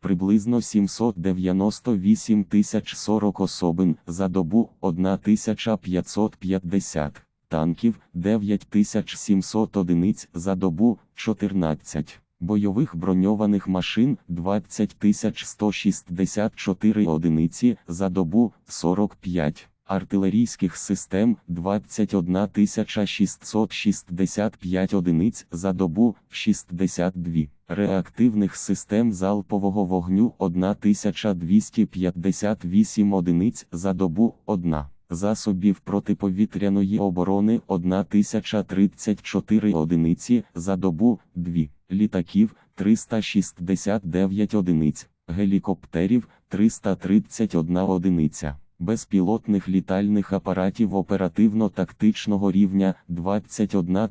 приблизно 798 тисяч 40 особин за добу 1550 танків 9700 одиниць за добу 14, бойових броньованих машин 20 164 одиниці за добу 45, артилерійських систем 21 665 одиниць за добу 62, реактивних систем залпового вогню 1258 одиниць за добу 1 засобів протиповітряної оборони 1034 одиниці за добу 2, літаків 369 одиниць, гелікоптерів 331 одиниця, безпілотних літальних апаратів оперативно-тактичного рівня 21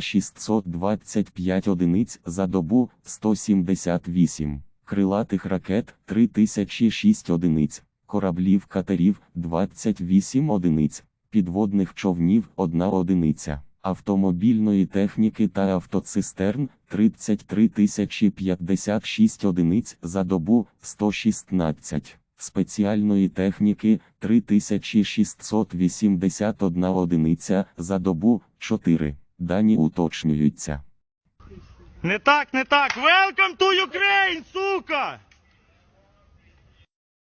625 одиниць за добу 178, крилатих ракет 3006 одиниць кораблів катерів 28 одиниць, підводних човнів 1 одиниця, автомобільної техніки та автоцистерн 33 056 одиниць за добу 116, спеціальної техніки 3681 одиниця за добу 4. Дані уточнюються. Не так, не так. Welcome to Ukraine, сука!